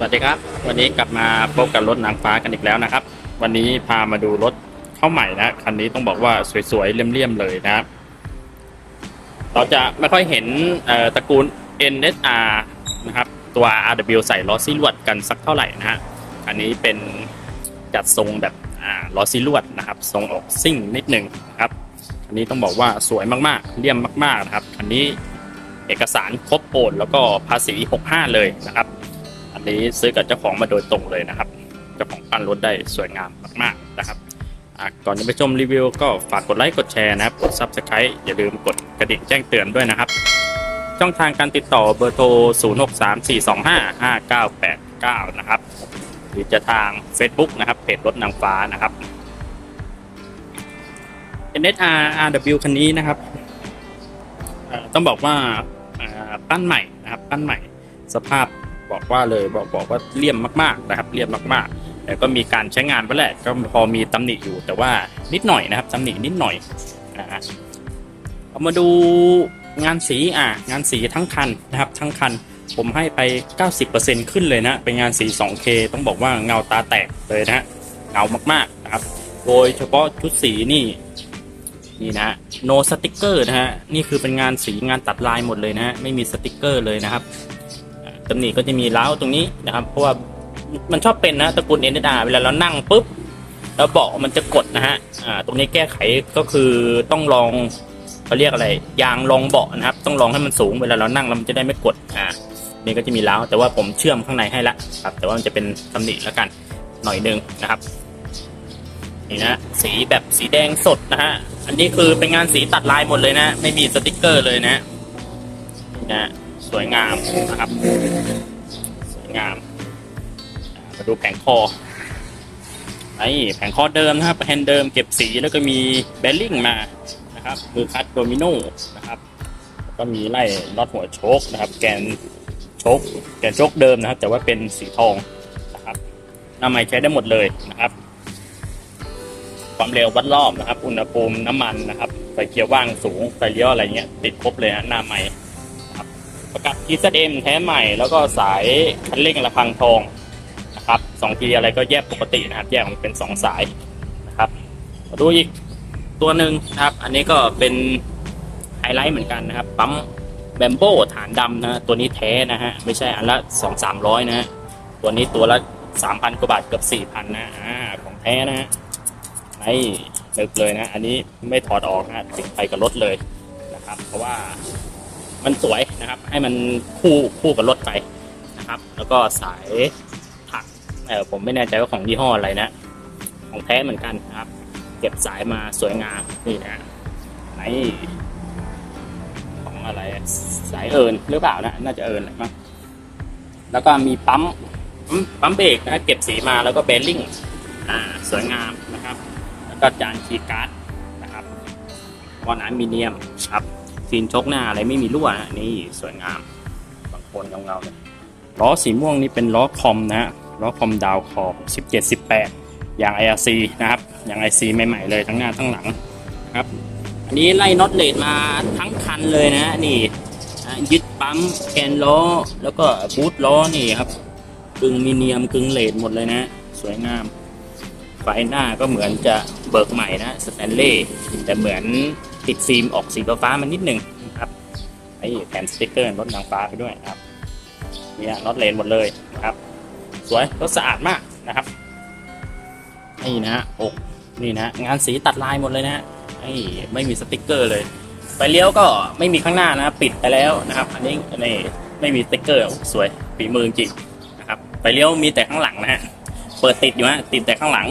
สวัสดีครับ วันนี้กลับมาพบกับรถนางฟ้ากันอีกแล้วนะครับ วันนี้พามาดูรถเข้าใหม่นะคันนี้ต้องบอกว่าสวยๆเลี่ยมๆเลยนะครับ เราจะไม่ค่อยเห็นตระกูล NSR นะครับ ตัว RW ใส่ล้อซีลวดกันสักเท่าไหร่นะฮะอันนี้เป็นจัดทรงแบบล้อซีลวดนะครับ ทรงออกซิ่งนิดหนึ่งนะครับอันนี้ต้องบอกว่าสวยมากๆเลี่ยมมากๆนะครับอันนี้เอกสารครบโอนแล้วก็ภาษี 65 เลยนะครับ อันนี้ซื้อกับเจ้าของมาโดยตรงเลยนะครับ เจ้าของปั้นรถได้สวยงามมากๆนะครับก่อนจะไปชมรีวิวก็ฝากกดไลค์กดแชร์นะครับกด Subscribe อย่าลืมกดกระดิ่งแจ้งเตือนด้วยนะครับ ช่องทางการติดต่อเบอร์โทร 0634255989 นะครับ หรือจะทาง Facebook นะครับเพจรถนางฟ้านะครับ NSR RW คันนี้นะครับต้องบอกว่าปั้นใหม่นะครับ ปั้นใหม่สภาพ บอกว่าเลยบอกบอกว่าเลี่ยมมากๆนะครับเลี่ยมมากๆ แต่ก็มีการใช้งานไปแหละก็พอมีตำหนิอยู่ แต่ว่านิดหน่อยนะครับตำหนินิดหน่อยอ่าเอามาดูงานสีอ่างานสีทั้งคันนะครับทั้งคันผมให้ไป 90%ขึ้นเลยนะ เป็นงานสี 2K ต้องบอกว่าเงาตาแตกเลยนะฮะเงามากๆนะครับ โดยเฉพาะชุดสีนี่นี่นะโนสติกเกอร์นะฮะ นี่คือเป็นงานสีงานตัดลายหมดเลยนะฮะ ไม่มีสติกเกอร์เลยนะครับ ตำหนิก็จะมีเล้าตรงนี้นะครับ เพราะว่ามันชอบเป็นนะตระกูลเอ็นดาเวลาเรานั่งปุ๊บแล้วเบาะมันจะกดนะฮะอ่าตรงนี้แก้ไขก็คือต้องลองเขาเรียกอะไรยางรองเบาะนะครับ ต้องลองให้มันสูงเวลาเรานั่งแล้วมันจะได้ไม่กดอ่านี่ก็จะมีเล้าแต่ว่าผมเชื่อมข้างในให้ละครับ แต่ว่ามันจะเป็นตำหนิแล้วกันหน่อยนึงนะครับนี่นะสีแบบสีแดงสดนะฮะอันนี้คือเป็นงานสีตัดลายหมดเลยนะ ไม่มีสติกเกอร์เลยนะนี่นะ สวยงามนะครับ สวยงาม มาดูแผงคอไอ้แผงคอเดิมนะครับแฮนเดิมเก็บสีแล้วก็มีเบลลิงมานะครับมือคัดโดมิโนนะครับก็มีไล่น็อตหัวโชคนะครับ แกนโชคแกนโชคเดิมนะครับ แต่ว่าเป็นสีทองนะครับหน้าไม้ใช้ได้หมดเลยนะครับ ความเร็ววัดรอบนะครับ อุณหภูมิน้ำมันนะครับไฟเกียร์ว่างสูงไฟเลี้ยวอะไรเงี้ยติดครบเลยนะหน้าไม้ ประกับทีซเอ็มแท้ใหม่แล้วก็สายคันเร่งระพังทองนะครับสองทีอะไรก็แยกปกตินะครับ แยกมันเป็นสองสายนะครับมาดูอีกตัวหนึ่งนะครับ อันนี้ก็เป็นไฮไลท์เหมือนกันนะครับ ปั๊มแบมโบฐานดำนะฮะตัวนี้แท้นะฮะ ไม่ใช่อันละสองสามร้อยนะตัวนี้ตัวละสามพันกว่าบาทเกือบสี่พันนะอ่าของแท้นะฮะไอ้นึกเลยนะ อันนี้ไม่ถอดออกนะฮะติดไปกับรถเลยนะครับ เพราะว่า มันสวยนะครับ ให้มันคู่คู่กับรถไปนะครับ แล้วก็สายถักเออผมไม่แน่ใจว่าของยี่ห้ออะไรนะ ของแท้เหมือนกันนะครับ เก็บสายมาสวยงามนี่นะไหนของอะไรสายเอิญหรือเปล่านะน่าจะเอิญแหละมั้งแล้วก็มีปั๊มปั๊มเบรกนะเก็บสีมาแล้วก็เบลลิงอ่าสวยงามนะครับ แล้วก็จานคีย์การ์ดนะครับวอลอลูมิเนียมครับ ซีนชกหน้าอะไรไม่มีรั่วนะนี่สวยงามบางคนเงาๆเลยล้อสีม่วงนี่เป็นล้อคอมนะล้อคอมดาวคอม17 18 อย่าง IRC นะครับ อย่าง IC ใหม่ๆเลยทั้งหน้าทั้งหลังครับ อันนี้ไล่น็อตเลดมาทั้งคันเลยนะนี่ยึดปั๊มแกนล้อ แล้วก็บูทล้อนี่ครับกึ่งมีเนียมกึ่งเลดหมดเลยนะ สวยงามไฟหน้าก็เหมือนจะเบิกใหม่นะสแตนเล่แต่เหมือน ติดฟิล์มออกสีฟ้ามันนิดหนึ่งนะครับไอ้แผ่นสติกเกอร์รถนางฟ้าไปด้วยนะครับเนี่ยน็อตเลนหมดเลยนะครับ สวยรถสะอาดมากนะครับนี่นะฮะอกนี่นะงานสีตัดลายหมดเลยนะฮะไอ้ไม่มีสติกเกอร์เลยไฟเลี้ยวก็ไม่มีข้างหน้านะปิดไปแล้วนะครับ อันนี้นี่ไม่มีสติกเกอร์สวยฝีมือจริงนะครับไฟเลี้ยวมีแต่ข้างหลังนะฮะเปิดติดอยู่ฮะติดแต่ข้างหลัง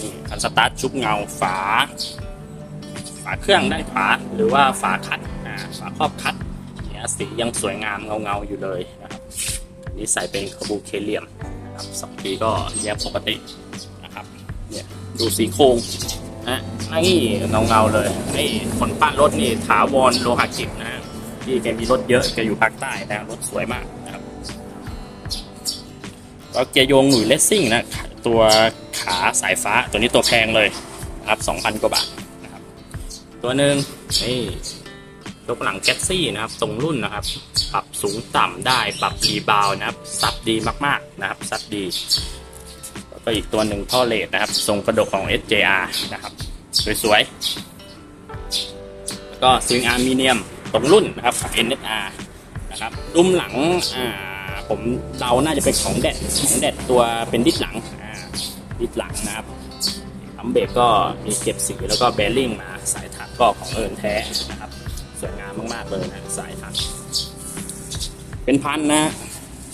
นี่คันสตาร์ทชุบเงาฝา ฝาเครื่องด้านขวา หรือว่าฝาคัดฝาครอบคัดเนี่ยสียังสวยงามเงาๆอยู่เลยนะครับนนี้ใส่เป็นคาบูเคเลียมนะครับสองทีก็แยกปกตินะครับเนี่ยดูสีโครงนะนี่เงาๆเลยนี่คนปั้นรถนี่ถาวรโลหะจิตนะฮะที่แกมีรถเยอะแกอยู่ภาคใต้นะรถสวยมากนะครับก็เกียร์โยงหนุ่ยเลสซิ่งนะตัวขาสายฟ้าตัวนี้ตัวแพงเลยนะครับ2,000 กว่าบาท ตัวหนึ่งนี่ยกหลังแก๊สซี่นะครับตรงรุ่นนะครับ ปรับสูงต่ำได้ปรับรีบาวนะครับซับดีมากๆนะครับซับดีแล้วก็อีกตัวหนึ่งท่อเลดนะครับ ทรงกระดกของ SJR นะครับ สวยๆแล้วก็สวิงอาร์มิเนียมตรงรุ่นนะครับ NSR นะครับดุมหลังอ่าผมเดาน่าจะเป็นของแดดของแดดตัวเป็นดิสหลังอ่าดิสหลังนะครับทัมเบรกก็มีเก็บสีแล้วก็แบริ่งมาสาย ก็ของเอิญแท้นะครับ สวยงามมากๆเลยนะสายถัก เป็นพันนะ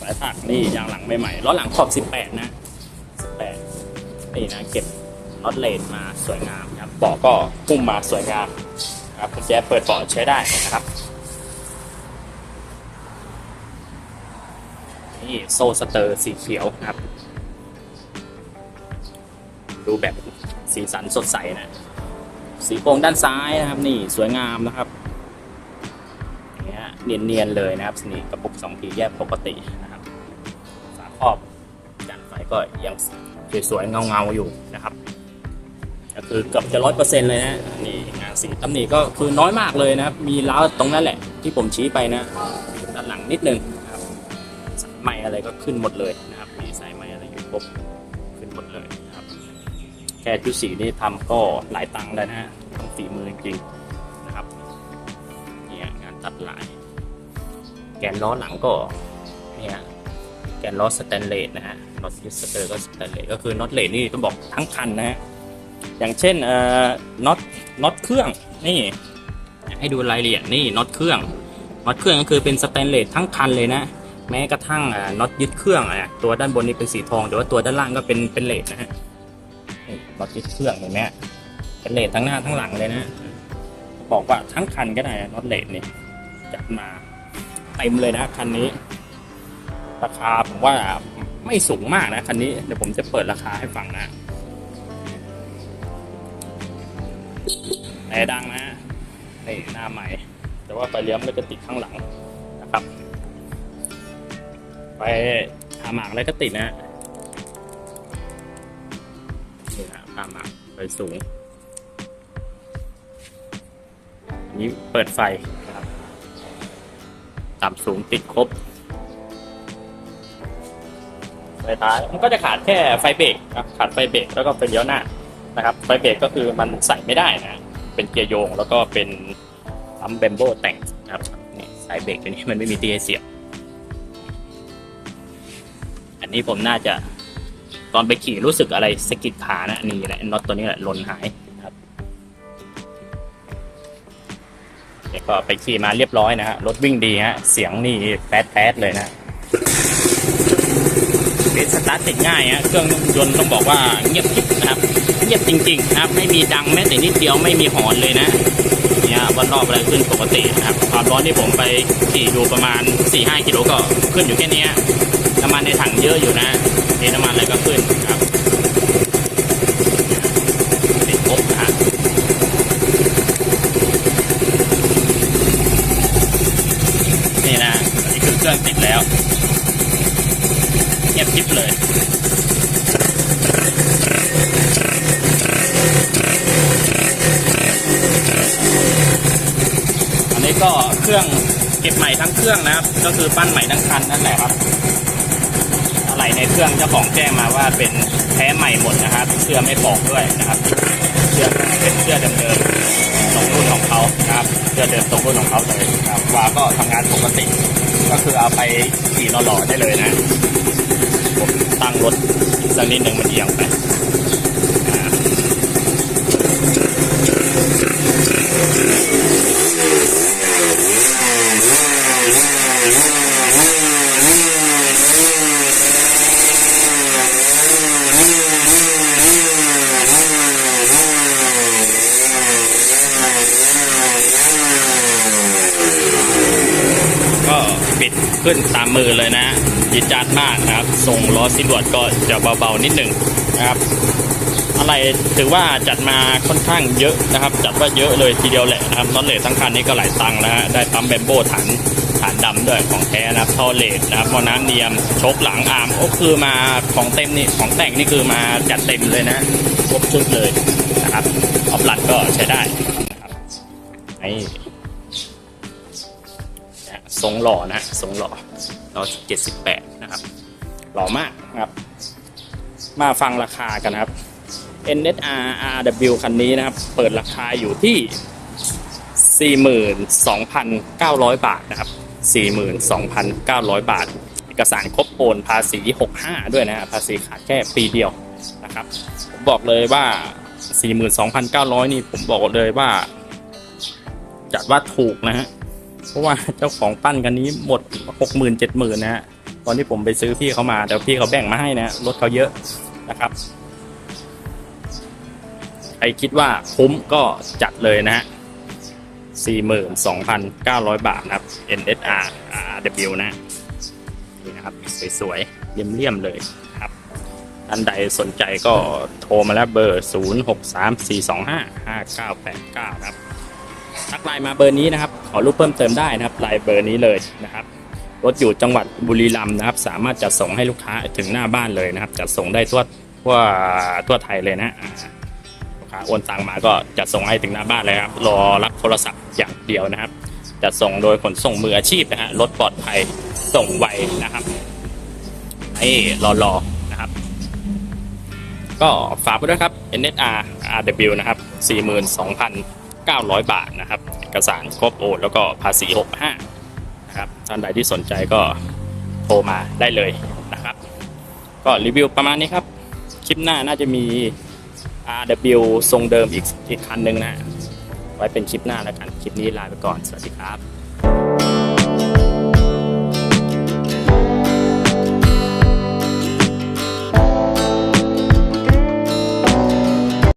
สายถักนี่ยางหลังใหม่ๆล้อหลังขอบ 18 นะ 18 นี่นะเก็บน็อตเลนมาสวยงามครับเบาะก็พุ่มมาสวยงามครับกุญแจเปิดเบาะใช้ได้นะครับนี่โซ่สเตอร์สีเขียวครับ ดูแบบสีสันสดใสนะ สีโครงด้านซ้ายนะครับ นี่สวยงามนะครับเงี้ยเนียนๆเลยนะครับนี่กระปุกสองทีแยกปกตินะครับฝาครอบจานไฟก็ยังสวยๆเงาๆอยู่นะครับก็คือเกือบจะร้อยเปอร์เซ็นต์เลยนะนี่งานสีตำหนิก็คือน้อยมากเลยนะครับ มีล้าวตรงนั้นแหละ ที่ผมชี้ไปนะด้านหลังนิดนึงนะครับสายไหมอะไรก็ขึ้นหมดเลยนะครับ มีสายไหมอะไรอยู่ครบขึ้นหมดเลยนะครับ แค่ชุดสีนี่ทำก็หลายตังค์แล้วนะฮะต้องฝีมือจริงนะครับเนี่ยงานตัดลาย แกนล้อหลังก็เนี่ยแกนล้อสแตนเลสนะฮะน็อตยูสเตอร์ก็สแตนเลสก็คือน็อตเลสนี่ต้องบอกทั้งคันนะฮะอย่างเช่นเอ่อน็อตน็อตเครื่องนี่ให้ดูรายละเอียดนี่น็อตเครื่องน็อตเครื่องก็คือเป็นสแตนเลสทั้งคันเลยนะแม้กระทั่งน็อตยึดเครื่องอะตัวด้านบนนี่เป็นสีทองแต่ว่าตัวด้านล่างก็เป็นเป็นเลสนะฮะ นี่น็อตยึดเครื่องเห็นไหมเป็นเลสทั้งหน้าทั้งหลังเลยนะ บอกว่าทั้งคันก็ได้น็อตเลสนี่จัดมาเต็มเลยนะคันนี้ ราคาผมว่าไม่สูงมากนะคันนี้เดี๋ยวผมจะเปิดราคาให้ฟังนะแต่ดังนะนี่หน้าใหม่ แต่ว่าไฟเลี้ยวมันก็ติดข้างหลังนะครับ ไปหาหมากอะไรก็ติดนะ ฮะนี่นะหาหมาไฟสูง อันนี้เปิดไฟนะครับต่ำสูงติดครบ ไฟท้ายมันก็จะขาดแค่ไฟเบรกครับขาดไฟเบรกแล้วก็ไฟเลี้ยวหน้านะครับ ไฟเบรกก็คือมันใส่ไม่ได้นะ เป็นเกียร์โยงแล้วก็เป็นปั๊มเบมโบแต่งนะครับนี่สายเบรกตัวนี้มันไม่มีที่เสียบ อันนี้ผมน่าจะ ตอนไปขี่รู้สึกอะไรสะกิดขานะนี่แหละน็อตตัวนี้แหละหล่นหายนะครับเดี๋ยวก็ไปขี่มาเรียบร้อยนะฮะรถวิ่งดีฮะเสียงนี่แป๊ดแป๊ดๆเลยนะเป็นสตาร์ทติดง่ายฮะเครื่องยนต์ต้องบอกว่าเงียบกริบนะครับเงียบจริงๆนะครับไม่มีดังแม้แต่นิดเดียวไม่มีหอนเลยนะเนี่ยวันรอบอะไรขึ้นปกตินะครับความร้อนที่ผมไปขี่ดูประมาณ 4-5กิโลก็ขึ้นอยู่แค่เนี้ยน้ำมันในถังเยอะอยู่นะเทน้ำมันอะไรก็ขึ้นครับติดครบนะฮะนี่นะอันนี้คือเครื่องติดแล้วเงียบกริบเลยอันนี้ก็เครื่องเก็บใหม่ทั้งเครื่องนะครับ ก็คือปั้นใหม่ทั้งคันนั่นแหละครับ อะไรในเครื่องเจ้าของแจ้งมาว่าเป็นแท้ใหม่หมดนะครับเสื้อไม่ปอกด้วยนะครับเสื้อเป็นเสื้อเดิมๆตรงรุ่นของเขานะครับเสื้อเดิมตรงรุ่นของเขาเลยครับวาก็ทำงานปกติ ก็คือเอาไปขี่หล่อๆได้เลยนะผมตั้งรถสักนิดหนึ่งมันเอียงไปอ่าก็ปิด ขึ้นตามมือเลยนะยิดจัดมากนะครับทรงล้อซิลวดก็จะเบาๆนิดหนึ่งนะครับ อะไรถือว่าจัดมาค่อนข้างเยอะนะครับ จัดว่าเยอะเลยทีเดียวแหละนะครับน็อตเลสทั้งคันนี้ก็หลายตังค์นะฮะได้ปั๊มแบมโบฐานฐานดำด้วยของแท้นะครับท่อเลสนะครับมอน้ำเนียมชกหลังอาร์มก็คือมาของเต็มนี่ของแต่งนี่คือมาจัดเต็มเลยนะครบชุดเลยนะครับออฟลัดก็ใช้ได้นะครับนี่นะ ทรงหล่อนะฮะทรงหล่อเราเจ็ดสิบแปดนะครับหล่อมากนะครับ มาฟังราคากันครับ NSR RW คันนี้นะครับ เปิดราคาอยู่ที่ 42,900 บาทนะครับ 42,900 บาท เอกสารครบโอนภาษี 65 ด้วยนะฮะภาษีขาดแค่ปีเดียวนะครับ ผมบอกเลยว่า 42,900 นี่ผมบอกเลยว่า จัดว่าถูกนะฮะ เพราะว่าเจ้าของปั้นกันนี้หมด60,000 70,000นะฮะตอนที่ผมไปซื้อพี่เขามาแต่พี่เขาแบ่งมาให้นะฮะรถเขาเยอะนะครับใครคิดว่าคุ้มก็จัดเลยนะฮะ42,900 บาทนะครับ NSR RW นะนี่นะครับ สวยๆเลี่ยมๆเลยนะครับท่านใดสนใจก็โทรมาแล้วเบอร์ 0634255989นะครับ ทักไลน์มาเบอร์นี้นะครับ ขอรูปเพิ่มเติมได้นะครับไลน์เบอร์นี้เลยนะครับรถอยู่จังหวัดบุรีรัมย์นะครับ สามารถจัดส่งให้ลูกค้าถึงหน้าบ้านเลยนะครับจัดส่งได้ทั่วทั่วทั่วไทยเลยนะลูกค้าโอนตังมาก็จัดส่งให้ถึงหน้าบ้านเลยครับรอรับโทรศัพท์อย่างเดียวนะครับ จัดส่งโดยขนส่งมืออาชีพนะฮะรถปลอดภัยส่งไวนะครับนี่รอๆนะครับ ก็ฝากไว้ด้วยครับ NSR RW นะครับ 900 บาทนะครับเอกสารครบโอนแล้วก็ภาษี 65นะครับท่านใดที่สนใจก็โทรมาได้เลยนะครับ ก็รีวิวประมาณนี้ครับ คลิปหน้าน่าจะมี RW ทรงเดิมอีกอีกคันหนึ่งนะไว้เป็นคลิปหน้าแล้วกัน คลิปนี้ลาไปก่อน สวัสดีครับ